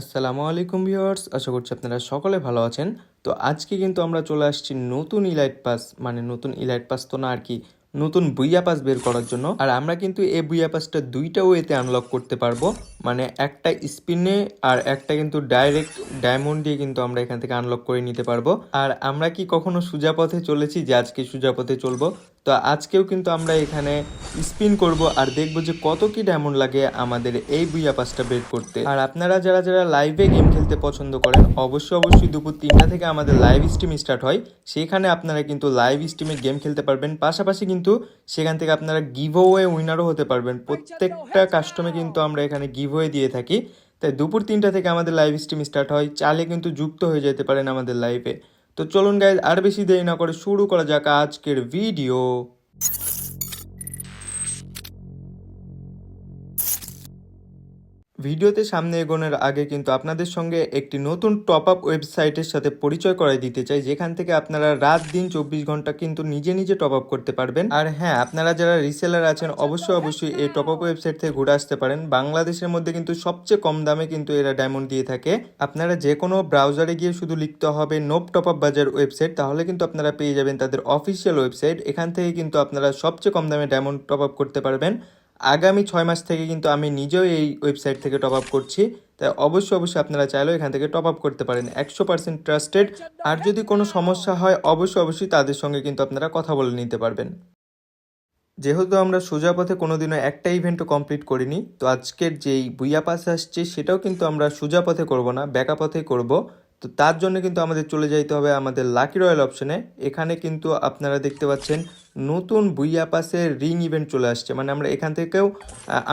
আসসালামু আলাইকুম ভিউয়ার্স, আশা করছি আপনারা সকলে ভালো আছেন। তো আজকে কিন্তু আমরা চলে আসছি নতুন ইলাইট পাস মানে নতুন ইলাইট পাস তো না আর কি নতুন বুইয়া পাস বের করার জন্য। আর আমরা কিন্তু এই বুইয়া পাসটা দুইটা ওয়েতে আনলক করতে পারব। মানে একটা স্পিনে আর একটা কিন্তু ডাইরেক্ট ডায়মন্ড দিয়ে কিন্তু আমরা এখান থেকে আনলক করে নিতে পারব। আর আমরা কি কখনো সোজা পথে চলেছি যে আজকে সোজা পথে চলবো? তো আজকেও কিন্তু আমরা এখানে স্পিন করব আর দেখব যে কত কি ডায়মন্ড লাগে আমাদের এই বুইয়া পাসটা বের করতে। আর আপনারা যারা যারা লাইভে গেম খেলতে পছন্দ করেন, অবশ্যই অবশ্যই দুপুর তিনটা থেকে আমাদের লাইভ স্ট্রিম স্টার্ট হয়। সেখানে আপনারা কিন্তু লাইভ স্ট্রিমে গেম খেলতে পারবেন। পাশাপাশি কিন্তু সেখান থেকে আপনারা গিভ ওয়ে উইনারও হতে পারবেন। প্রত্যেকটা কাস্টমে কিন্তু আমরা এখানে গিভ ওয়ে দিয়ে থাকি। তাই দুপুর তিনটা থেকে আমাদের লাইভ স্ট্রিম স্টার্ট হয়। চালে কিন্তু যুক্ত হয়ে যেতে পারেন আমাদের লাইভে তো চলুন গাইজ আর বেশি দেরি না করে শুরু করা যাক আজকের ভিডিও ভিডিওতে সামনে এগোনোর আগে কিন্তু আপনাদের সঙ্গে একটি নতুন টপ আপ ওয়েবসাইটের সাথে পরিচয় করাই দিতে চাই, যেখান থেকে আপনারা রাত দিন চব্বিশ ঘণ্টা কিন্তু নিজে নিজে টপ আপ করতে পারবেন। আর হ্যাঁ আপনারা যারা রিসেলার আছেন, অবশ্যই অবশ্যই এই টপ আপ ওয়েবসাইট থেকে ঘুরে আসতে পারেন। বাংলাদেশের মধ্যে কিন্তু সবচেয়ে কম দামে কিন্তু এরা ডায়মন্ড দিয়ে থাকে। আপনারা যে কোনো ব্রাউজারে গিয়ে শুধু লিখতে হবে নোপ টপ আপ বাজার ওয়েবসাইট তাহলে কিন্তু আপনারা পেয়ে যাবেন তাদের অফিসিয়াল ওয়েবসাইট এখান থেকে কিন্তু আপনারা সবচেয়ে কম দামে ডায়মন্ড টপ আপ করতে পারবেন। আগামী ছয় মাস থেকে কিন্তু আমি নিজেও এই ওয়েবসাইট থেকে টপ আপ করছি। তাই অবশ্যই অবশ্যই আপনারা চাইলেও এখান থেকে টপ আপ করতে পারেন। একশো পার্সেন্ট ট্রাস্টেড আর যদি কোনো সমস্যা হয়, অবশ্যই অবশ্যই তাদের সঙ্গে কিন্তু আপনারা কথা বলে নিতে পারবেন। যেহেতু আমরা সোজা পথে কোনোদিনও একটা ইভেন্টও কমপ্লিট করিনি, তো আজকের যেই বুইয়া পাস আসছে, সেটাও কিন্তু আমরা সোজা পথে করব না ব্যাকা পথে করব। তো তার জন্য কিন্তু আমাদের চলে যাইতে হবে আমাদের লাকি রয়্যাল অপশনে এখানে কিন্তু আপনারা দেখতে পাচ্ছেন নতুন বুইয়া পাসের রিং ইভেন্ট চলে আসছে। মানে আমরা এখান থেকেও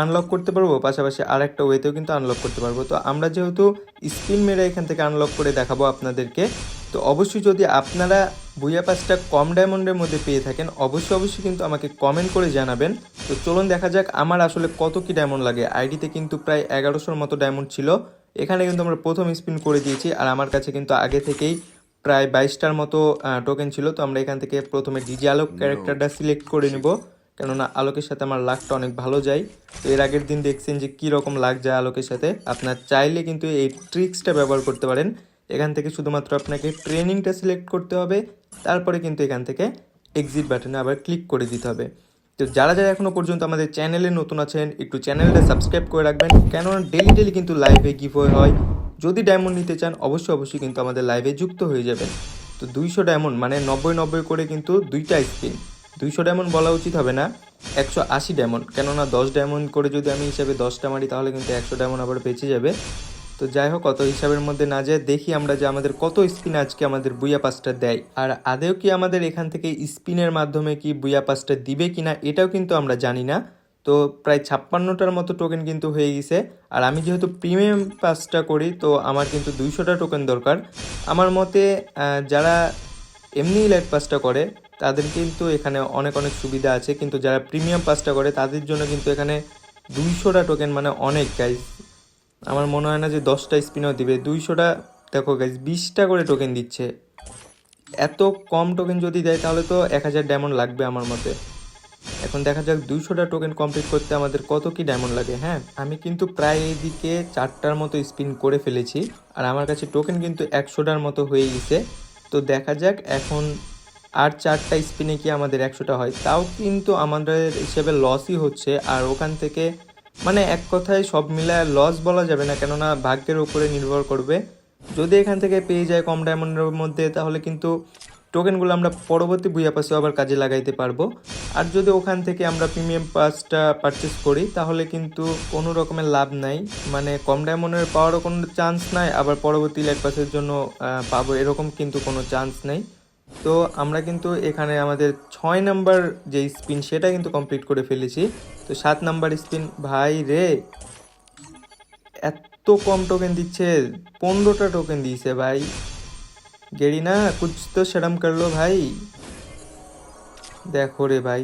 আনলক করতে পারব, পাশাপাশি আরেকটা ওয়েতেও কিন্তু আনলক করতে পারব। তো আমরা যেহেতু স্পিন মেরে এখান থেকে আনলক করে দেখাবো আপনাদেরকে, তো অবশ্যই যদি আপনারা বুইয়া পাসটা কম ডায়মন্ডের মধ্যে পেয়ে থাকেন, অবশ্যই অবশ্যই কিন্তু আমাকে কমেন্ট করে জানাবেন। তো চলুন দেখা যাক আমার আসলে কত কি ডায়মন্ড লাগে। আইডিতে কিন্তু প্রায় এগারোশোর মতো ডায়মন্ড ছিল। এখানে কিন্তু আমরা প্রথম স্পিন করে দিয়েছি আর আমার কাছে কিন্তু আগে থেকেই প্রায় বাইশটার মতো টোকেন ছিল। তো আমরা এখান থেকে প্রথমে ডিজি আলোক ক্যারেক্টারটা সিলেক্ট করে নিব কেননা আলোকের সাথে আমার লাকটা অনেক ভালো যায়। তো এর আগের দিন দেখছেন যে কী রকম লাগ যায় আলোকের সাথে। আপনার চাইলে কিন্তু এই ট্রিক্সটা ব্যবহার করতে পারেন। এখান থেকে শুধুমাত্র আপনাকে ট্রেনিংটা সিলেক্ট করতে হবে তারপরে কিন্তু এখান থেকে এক্সিট বাটনে আবার ক্লিক করে দিতে হবে। তো যারা যারা এখনও পর্যন্ত আমাদের চ্যানেলে নতুন আছেন, একটু চ্যানেলটা সাবস্ক্রাইব করে রাখবেন। কেননা ডেলি ডেলি কিন্তু লাইভে গিভ হয়। যদি ডায়মন্ড নিতে চান, অবশ্যই অবশ্যই কিন্তু আমাদের লাইভে যুক্ত হয়ে যাবেন। তো দুইশো ডায়মন্ড মানে নব্বই নব্বই করে কিন্তু দুইটা স্পিন দুইশো ডায়মন্ড বলা উচিত হবে না, একশো আশি ডায়মন্ড কেননা দশ ডায়মন্ড করে যদি আমি হিসাবে দশটা মারি, তাহলে কিন্তু একশো ডায়মন্ড আবার বেঁচে যাবে। তো যাই হোক কত হিসাবের মধ্যে না যায় দেখি আমরা যে আমাদের কত স্পিন আজকে আমাদের বুয়া পাসটা দেয়। আর আদেও কি আমাদের এখান থেকে স্পিনের মাধ্যমে কি বুয়া পাসটা দিবে কিনা এটাও কিন্তু আমরা জানি না। তো প্রায় ছাপ্পান্নটার মতো টোকেন কিন্তু হয়ে গেছে। আর আমি যেহেতু প্রিমিয়াম পাসটা করি, তো আমার কিন্তু দুইশোটা টোকেন দরকার। আমার মতে যারা এমনি লাইট পাসটা করে, তাদের কিন্তু এখানে অনেক অনেক সুবিধা আছে। কিন্তু যারা প্রিমিয়াম পাসটা করে, তাদের জন্য কিন্তু এখানে দুইশোটা টোকেন মানে অনেক গাইজ আমার মনে হয় না যে দশটা স্পিনও দিবে। দুইশোটা, দেখো গাইজ বিশটা করে টোকেন দিচ্ছে। এত কম টোকেন যদি দেয়, তাহলে তো এক হাজার ডায়মন্ড লাগবে আমার মতে। এখন দেখা যাক দুইশোটা টোকেন কমপ্লিট করতে আমাদের কত কি ডায়মন্ড লাগে হ্যাঁ? আমি কিন্তু প্রায় এইদিকে চারটার মতো স্পিন করে ফেলেছি, আর আমার কাছে টোকেন কিন্তু একশোটার মতো হয়ে গেছে। তো দেখা যাক এখন আর চারটা স্পিনে কি আমাদের একশোটা হয়। তাও কিন্তু আমাদের হিসেবে লসই হচ্ছে, আর ওখান থেকে মানে এক কথায় সব মিলায় লস বলা যাবে না, কেননা ভাগ্যের উপরে নির্ভর করবে। যদি এখান থেকে পেয়ে যায় কম ডায়মন্ডের মধ্যে, তাহলে কিন্তু টোকেনগুলো আমরা পরবর্তী বুয়া পাসেও আবার কাজে লাগাইতে পারব। আর যদি ওখান থেকে আমরা প্রিমিয়াম পাসটা পারচেস করি, তাহলে কিন্তু কোনো রকমের লাভ নাই। মানে কম ডায়মন্ডের পাওয়ারও কোনো চান্স নাই, আবার পরবর্তী লাইট পাসের জন্য পাবো, এরকম কিন্তু কোনো চান্স নেই। তো আমরা কিন্তু এখানে আমাদের ছয় নাম্বার যে স্পিন, সেটা কিন্তু কমপ্লিট করে ফেলেছি। তো সাত নাম্বার স্পিন, ভাই রে! এত কম টোকেন দিচ্ছে, পনেরোটা টোকেন দিয়েছে ভাই। গেড়ি না কুছ তো সেরম করল ভাই। দেখো রে ভাই,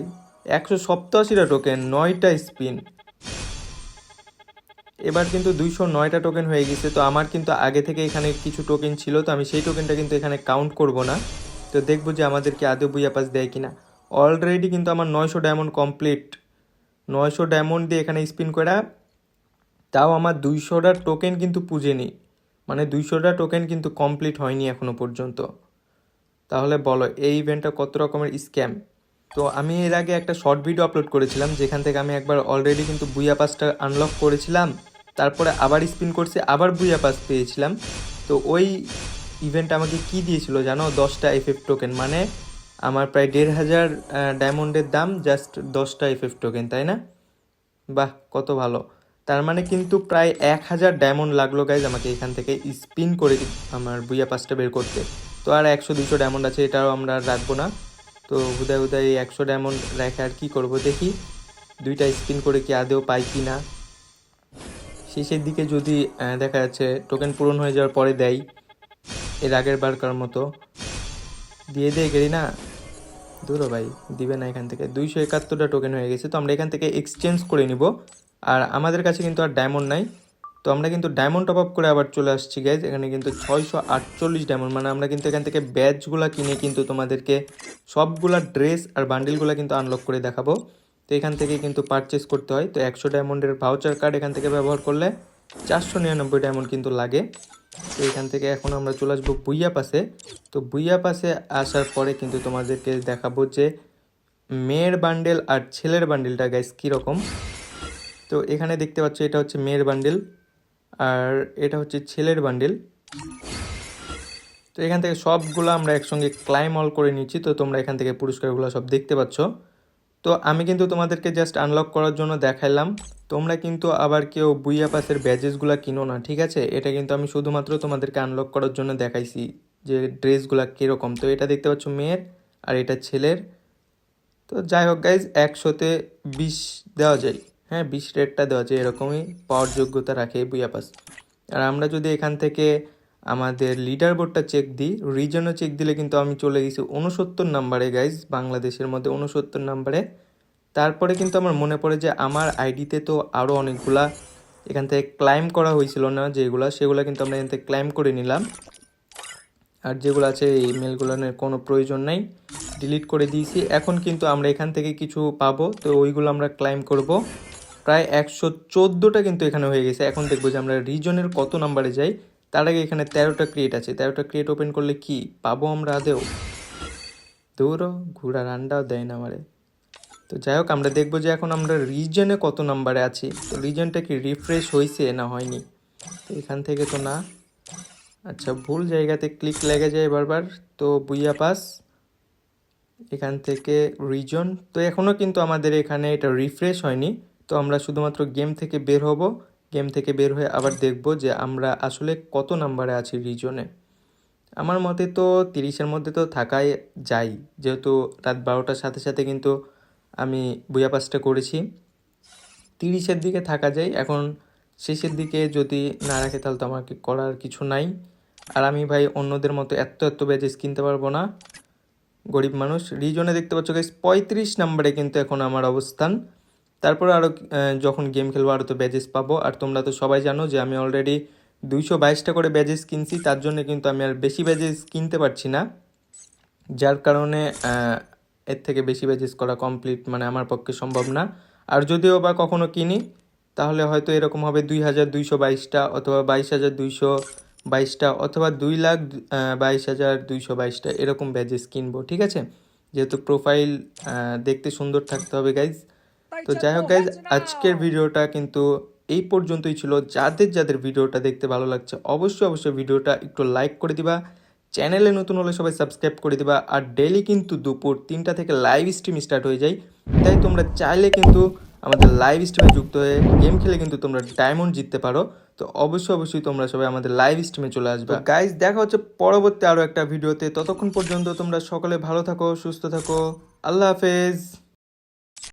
একশো সপ্তাশিটা টোকেন নয়টা স্পিন। এবার কিন্তু দুইশো নয়টা টোকেন হয়ে গেছে, তো আমার কিন্তু আগে থেকে এখানে কিছু টোকেন ছিল, তো আমি সেই টোকেনটা কিন্তু এখানে কাউন্ট করব না। তো দেখব যে আমাদেরকে আদৌ বুইয়া পাস দেয় কিনা। অলরেডি কিন্তু আমার নয়শো ডায়মন্ড কমপ্লিট নয়শো ডায়মন্ড দিয়ে এখানে স্পিন করা তাও আমার দুইশোটার টোকেন কিন্তু পুজেনি মানে দুইশোটা টোকেন কিন্তু কমপ্লিট হয়নি এখনও পর্যন্ত। তাহলে বলো, এই ইভেন্টটা কত রকমের স্ক্যাম তো আমি এর আগে একটা শর্ট ভিডিও আপলোড করেছিলাম, যেখান থেকে আমি একবার অলরেডি কিন্তু বুইয়া পাসটা আনলক করেছিলাম। তারপরে আবার স্পিন করছি, আবার বুইয়া পাস পেয়েছিলাম। তো ওই ইভেন্ট আমাকে কি দিয়েছিল জানো? দশটা এফএফ টোকেন মানে আমার প্রায় দেড় হাজার ডায়মন্ডের দাম জাস্ট দশটা এফএফ টোকেন তাই না? বাহ, কত ভালো। তার মানে কিন্তু প্রায় এক হাজার ডায়মন্ড লাগল গাইজ আমাকে এখান থেকে স্পিন করে আমার বুইয়া পাসটা বের করতে। তো আর একশো, দুশো ডায়মন্ড আছে, এটাও আমরা রাখব না। তো হুদায় হুদায় এই একশো ডায়মন্ড রেখে আর কী করব দেখি, দুইটা স্পিন করে কি আদেও পাই কি না। শেষের দিকে যদি দেখা যাচ্ছে টোকেন পূরণ হয়ে যাওয়ার পরে দেয় এর আগের বারকার মতো। দিয়ে দিয়ে গেলি না? দূরও ভাই, দিবে না এখান থেকে। দুইশো একাত্তরটা টোকেন হয়ে গেছে, তো আমরা এখান থেকে এক্সচেঞ্জ করে নিব। আর আমাদের কাছে কিন্তু আর ডায়মন্ড নাই। তো আমরা কিন্তু ডায়মন্ড টপ আপ করে আবার চলে আসছি গাইজ এখানে কিন্তু ছয়শো আটচল্লিশ ডায়মন্ড মানে আমরা কিন্তু এখান থেকে ব্যাচগুলো কিনে কিন্তু তোমাদেরকে সবগুলা ড্রেস আর বান্ডিলগুলো কিন্তু আনলক করে দেখাবো। তো এখান থেকে কিন্তু পারচেস করতে হয়। তো একশো ডায়মন্ডের ভাউচার কার্ড এখান থেকে ব্যবহার করলে চারশো নিরানব্বই ডায়মন্ড কিন্তু লাগে। তো এখান থেকে এখন আমরা চলে আসব বুইয়া পাশে তো বুইয়া পাশে আসার পরে কিন্তু তোমাদেরকে দেখাবো যে মেয়ের বান্ডেল আর ছেলের বান্ডেলটা গাইস কীরকম। তো এখানে দেখতে পাচ্ছ এটা হচ্ছে মেয়ের বান্ডেল আর এটা হচ্ছে ছেলের বান্ডেল। তো এখান থেকে সবগুলো আমরা একসঙ্গে ক্লাইম অল করে নিচ্ছি। তো তোমরা এখান থেকে পুরস্কারগুলো সব দেখতে পাচ্ছ। তো আমি কিন্তু তোমাদেরকে জাস্ট আনলক করার জন্য দেখাইলাম। তোমরা কিন্তু আবার কেউ বুইয়া পাসের ব্যাজেসগুলো কিনো না, ঠিক আছে? এটা কিন্তু আমি শুধুমাত্র তোমাদেরকে আনলক করার জন্য দেখাইছি যে ড্রেসগুলো কীরকম। তো এটা দেখতে পাচ্ছ মেয়ের আর এটা ছেলের। তো যাই হোক গাইজ একশোতে বিশ দেওয়া যায়। হ্যাঁ বিশ রেটটা দেওয়া যায়, এরকমই পাওয়ার যোগ্যতা রাখে বুইয়া পাস। আর আমরা যদি এখান থেকে আমাদের লিডার বোর্ডটা চেক দিই রিজনও চেক দিলে কিন্তু আমি চলে গেছি উনসত্তর নাম্বারে গাইজ বাংলাদেশের মধ্যে উনসত্তর নাম্বারে তারপরে কিন্তু আমার মনে পড়ে যে আমার আইডিতে তো আরও অনেকগুলা এখান থেকে ক্লাইম করা হয়েছিল না, যেগুলা, সেগুলো কিন্তু আমরা এখান থেকে ক্লাইম করে নিলাম। আর যেগুলো আছে, এই মেলগুলোর কোনো প্রয়োজন নাই ডিলিট করে দিয়েছি। এখন কিন্তু আমরা এখান থেকে কিছু পাবো, তো ওইগুলো আমরা ক্লাইম করব। প্রায় একশো চোদ্দোটা কিন্তু এখানে হয়ে গেছে। এখন দেখব যে আমরা রিজনের কত নাম্বারে যাই। তার আগে এখানে তেরোটা ক্রিয়েট আছে। তেরোটা ক্রিয়েট ওপেন করলে কি? পাবো আমরা আদেও। দৌড়ো ঘোড়ার আন্ডাও দেয় না আমারে। তো যাই হোক, আমরা দেখব যে এখন আমরা রিজনে কত নাম্বারে আছি। তো রিজনটা কি রিফ্রেশ হয়েছে না হয়নি? তো এখান থেকে তো না। আচ্ছা ভুল জায়গাতে ক্লিক লেগে যায় বারবার। তো বুইয়া পাস। এখান থেকে রিজন তো এখনও কিন্তু আমাদের এখানে এটা রিফ্রেশ হয়নি। তো আমরা শুধুমাত্র গেম থেকে বের হব। গেম থেকে বের হয়ে আবার দেখব যে আমরা আসলে কত নাম্বারে আছি রিজনে আমার মতে তো তিরিশের মধ্যে তো থাকাই যায়। যেহেতু রাত বারোটার সাথে সাথে কিন্তু আমি বুয়া পাসটা করেছি। তিরিশের দিকে থাকা যায়। এখন শেষের দিকে যদি না রাখে তাহলে তো আমাকে করার কিছু নাই। আর আমি ভাই অন্যদের মতো এত এত ব্যাজেস কিনতে পারব না। গরিব মানুষ। রিজনে দেখতে পাচ্ছ গাইস পঁয়ত্রিশ নাম্বারে কিন্তু এখন আমার অবস্থান। তারপরে আরও যখন গেম খেলব আরও তো ব্যাজেস পাবো। আর তোমরা তো সবাই জানো যে আমি অলরেডি দুইশো বাইশটা করে ব্যাজেস কিনছি, তার জন্য কিন্তু আমি আর বেশি ব্যাজেস কিনতে পারছি না। যার কারণে এর থেকে বেশি ব্যাজেস করা কমপ্লিট মানে আমার পক্ষে সম্ভব না। আর যদিও বা কখনো কিনি, তাহলে হয়তো এরকম হবে দুই হাজার দুইশো বাইশটা অথবা বাইশ হাজার দুইশো বাইশটা অথবা দুই লাখ বাইশ হাজার দুইশো বাইশটা এরকম ব্যাজেস কিনবো, ঠিক আছে? যেহেতু প্রোফাইল দেখতে সুন্দর থাকতে হবে গাইজ তো যাই হোক গাইজ আজকের ভিডিওটা কিন্তু এই পর্যন্তই ছিল। যাদের যাদের ভিডিওটা দেখতে ভালো লাগছে অবশ্যই অবশ্যই ভিডিওটা একটু লাইক করে দিবা। চ্যানেলে নতুন হলে সবাই সাবস্ক্রাইব করে দিবা। আর ডেলি কিন্তু দুপুর তিনটা থেকে লাইভ স্ট্রিম স্টার্ট হয়ে যায়। তাই তোমরা চাইলে কিন্তু আমাদের লাইভ স্ট্রিমে যুক্ত হয়ে গেম খেলে কিন্তু তোমরা ডায়মন্ড জিততে পারো। তো অবশ্যই অবশ্যই তোমরা সবাই আমাদের লাইভ স্ট্রিমে চলে আসবে। গাইজ দেখা হচ্ছে পরবর্তী আরও একটা ভিডিওতে। ততক্ষণ পর্যন্ত তোমরা সকলে ভালো থাকো সুস্থ থাকো। আল্লাহ হাফেজ।